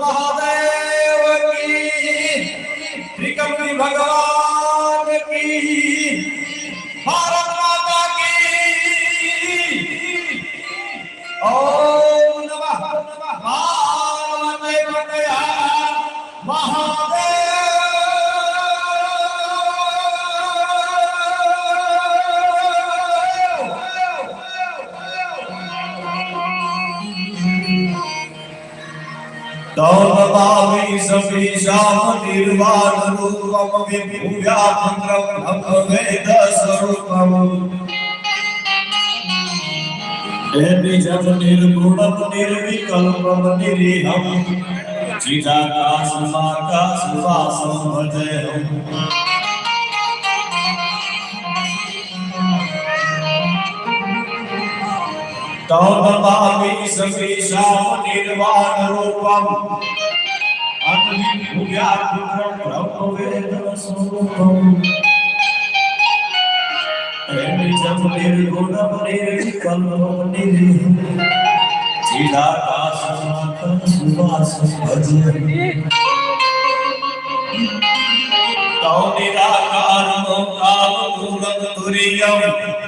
महादेव की त्रिकमणी भगवान તૌનમામિ સપીશામ નિર્વાણ રૂપમ વિભુવ્યાપન્દ્રમ ભગવેદ સ્વરૂપમ હે નિજમ નિર્ગુણમ નિર્વિકલ્પમ નિરીહમ ચિદાકાશ માકાશ વાસમ ભજેહમ તૌનમામિ સપીશામ નિર્વાણ રૂપમ અન્વિભુવ્યાપન્દ્રમ ભગવેદ સ્વરૂપમ નિજમ નિર્ગુણમ નિર્વિકલ્પમ નિરીહમ ચિદાકાશ સુવાસમ ભજે તૌ નિરાકારમ કામ મૂલમ તુર્યમ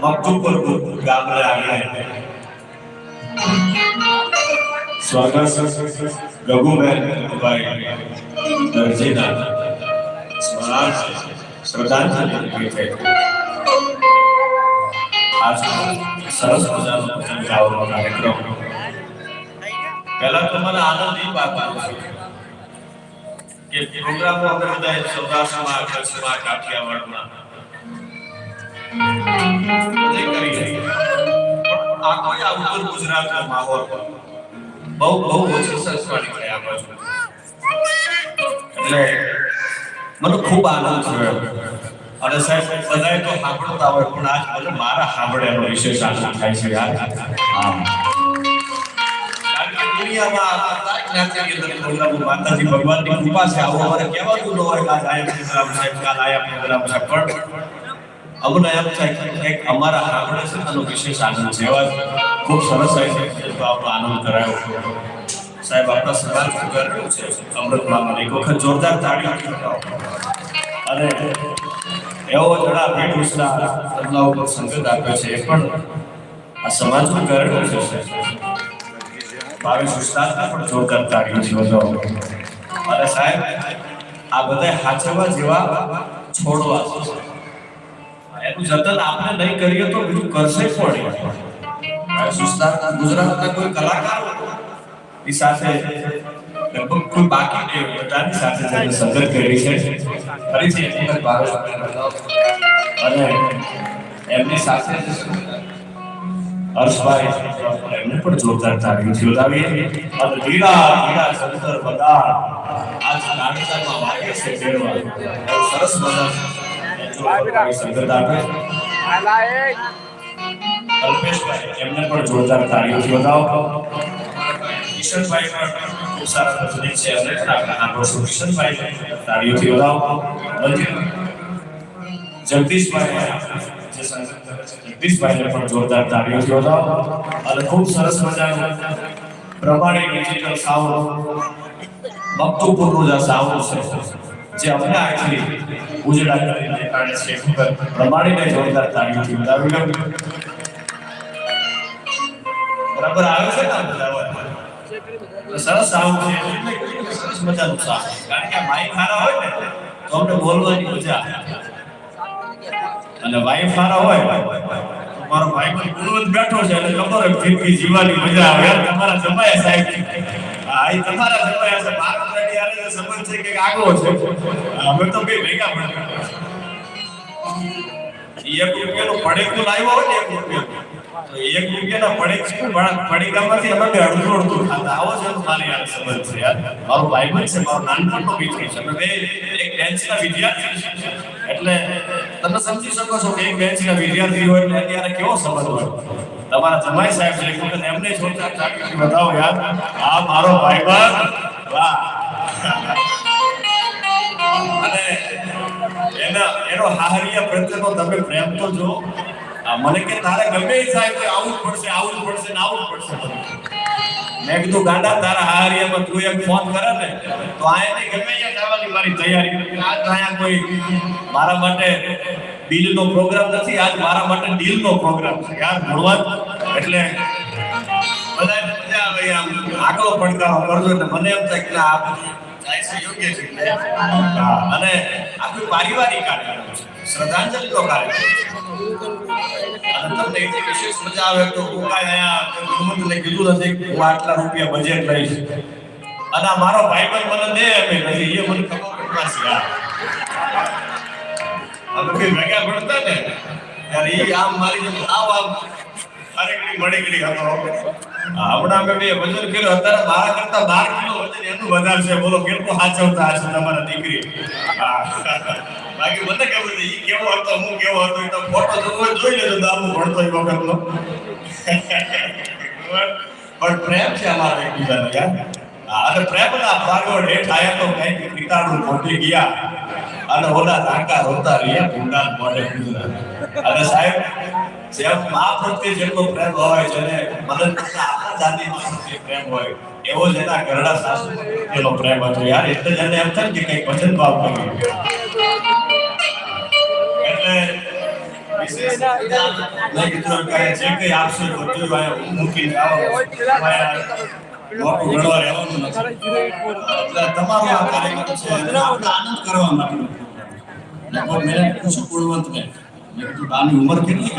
મકતુપુર ગામડે આવીને સ્વાગત રઘુબેન ભાઈ દરજીના સ્મરણ શ્રદ્ધાંજલિ થઈ આજ સરસ મજાનો સમજાવવાનો કાર્યક્રમ પહેલા તો મને આનંદ એ વાતનો છે કે પ્રોગ્રામો આપણે બધા સૌરાષ્ટ્રમાં કચ્છમાં કાઠિયાવાડમાં બધે કરી રહ્યા પણ આ ઉત્તર ગુજરાતનો માહોલ બહુ બહુ ઓછી સંસ્કારી છે આ એટલે મને ખૂબ આનંદ થયો. અને સાહેબ, બધાએ તો સાંભળતા હોય, પણ આજ મને મારા સાંભળ્યાનો વિશેષ આનંદ થાય છે યાર. પ્રોગ્રામો માતાજી ભગવાનની કૃપા છે. આવું અમારે કહેવાનું ન હોય કાલ આયા પણ અમને એમ થાય અમારા સાંભળે છે આનો વિશેષ આનંદ છે એવા ખૂબ સરસ છે. તો આપણો આનંદ કરાયો સાહેબ, આપણા સમાજ કર્યું છે. અમૃતમાં એક વખત જોરદાર તાળીઓ અને એવો જણા ભેટ ઉસના તબલા ઉપર સંગત આપ્યો છે. એ પણ આ સમાજનું કર્યું છે. ભાવેશ ઉસ્તાદને પણ જોરદાર તાળીઓથી વધાવો અને સાહેબ, આ બધા હાચવા જેવા છોડવા છે એનું જતન આપણે નહીં કરીએ તો બીજું કરશે કોણ? સુસ્તારના ગુજરાતના કોઈ કલાકાર એ સાથે લગભગ કોઈ બાકી નહીં બધાની સાથે જેને સંગત કરી છે. ફરીથી એક વખત ભાવેશ અને એમની સાથે હર્ષભાઈ એમને પણ જોરદાર તાળીઓથી વધાવીએ અને ધીરા ધીરા શંકર બધા આજ નાનકડામાં વાગે છે સરસ મજા જગદીશભાઈ જે જગદીશભાઈને પણ જોરદાર તાળીઓથી વધાવો અને ખૂબ સરસ મજાનું પ્રમાણે ડિજિટલ સાઉન્ડ મકતુપુરનું જે સાઉન્ડ છે જે અમને આખી ઉજળા કરીને કારણે એ પ્રમાણીને જોરદાર તાળીઓથી વધાવી બરાબર આવે છે ને સરસ આવું સરસ મજાનું કારણ કે માઇક હારા હોય ને, તો અમને બોલવાની મજા. અને વાઈફ હારા હોય મારો ભાઈ કોઈ ગુરુવત બેઠો છે, એટલે ખબર જિંદગી જીવવાની મજા આવે. તમારા જમાયા સાહેબ. એ તમારા સમય છે મારો આલે તો સંબંધ છે કે આગો છે? અમે તો બે ભેગા પડ્યા એક રૂપિયાનું પડેકું લાવ્યો હોય ને એક રૂપિયા. એક રૂપિયાના પડી પણ પડીકામાંથી અમે બે અડધું અડધું ખાતા. આવો જ મારી યાર સંબંધ છે યાર. મારો ભાઈબંધ છે, મારો નાનપણનો મિત્ર છે. અમે બે, એક બેન્ચના વિદ્યાર્થી છે. એટલે તમે સમજી શકો છો કે એક બેન્ચના વિદ્યાર્થી હોય એટલે અત્યારે કેવો સંબંધ હોય? તમારા જમાઈ સાહેબ છે એક એમને જોરદાર ચાકરી બતાવો યાર, આ મારો ભાઈબંધ વાહ. અને એના, એનો હાહરિયા પ્રત્યેનો તમે પ્રેમ તો જો મને કે તારે ગમે સાહેબ આવું જ પડશે, આવું જ પડશે ને આવું જ પડશે મેં કીધું, ગાંડા, તારા હાહરિયામાં તું એક ફોન કરે ને, તો આ નહીં ગમે અહીંયા જવાની મારી તૈયારી. આ ત્યાં કોઈ મારા માટે ડીલનો પ્રોગ્રામ નથી, આજ મારા માટે ડીલનો પ્રોગ્રામ છે. યાર ભણવા એટલે બધા મજા આવે આમ આગલો પડકારો કરજો એટલે મને એમ થાય કે આ યોગ્ય છે અને આખું પારિવારિક કાર્યક્રમ છે. શ્રદ્ધાંજલિનો કાર્યક્રમ અને તમને એટલી વિશેષ મજા આવે તો હું કાંઈ અહીંયા ગુરુમંતને કીધું નથી હું આટલા રૂપિયા બજેટ લઈશ. અને મારો ભાઈબંધ મને દે એમ એ. મને ખબર પડશે. યાર બે ભેગા ભણતા ને ત્યારે ઈ આમ મારી જેમ આવ આમ અરેકડી મડેકડી હતો હા, હમણાં મેં બે વજન કર્યું અત્યારે બાર કરતા બાર કિલો વજન એનું વધારે છે. બોલો કેટલું હાચવતા હશે તમારા દીકરી. બાકી મને ખબર છે ઈ કેવો હતો હું કેવો હતો એ તો ફોટો જોવો જોઈ લેજો દામુ ભણતો એ વખતનો. પણ પ્રેમ છે અમારા એકબીજાનો યાર. અને પ્રેમના ભાગો હેઠ આયા તો કંઈક પિતાનું ખોટી ગયા. અને ઓલા ટાંકા રોતા રહ્યા ભૂંડા મોઢે અને સાહેબ જેમ મા પ્રત્યે જેટલો પ્રેમ હોય છે ને મદદ કરતા આપણા જાતિ પ્રત્યે પ્રેમ હોય. એવો જ એના ઘરડા સાસુ પ્રત્યેનો પ્રેમ હતો. યાર એટલે જ એને એમ થાય કે કઈ વચન ભાવ કર્યું એટલે વિશેષ નહીં કીધું કે જે કંઈ આપશે બધું મૂકી જાઓ મોટું ઘડવા રહેવાનું નથી. એટલે તમારો આ કાર્યક્રમ છે. આપણે આનંદ કરવા માટે અને કોઈ મેં પૂછ્યું ગુણવંતને મેં કીધું આની ઉંમર કેટલી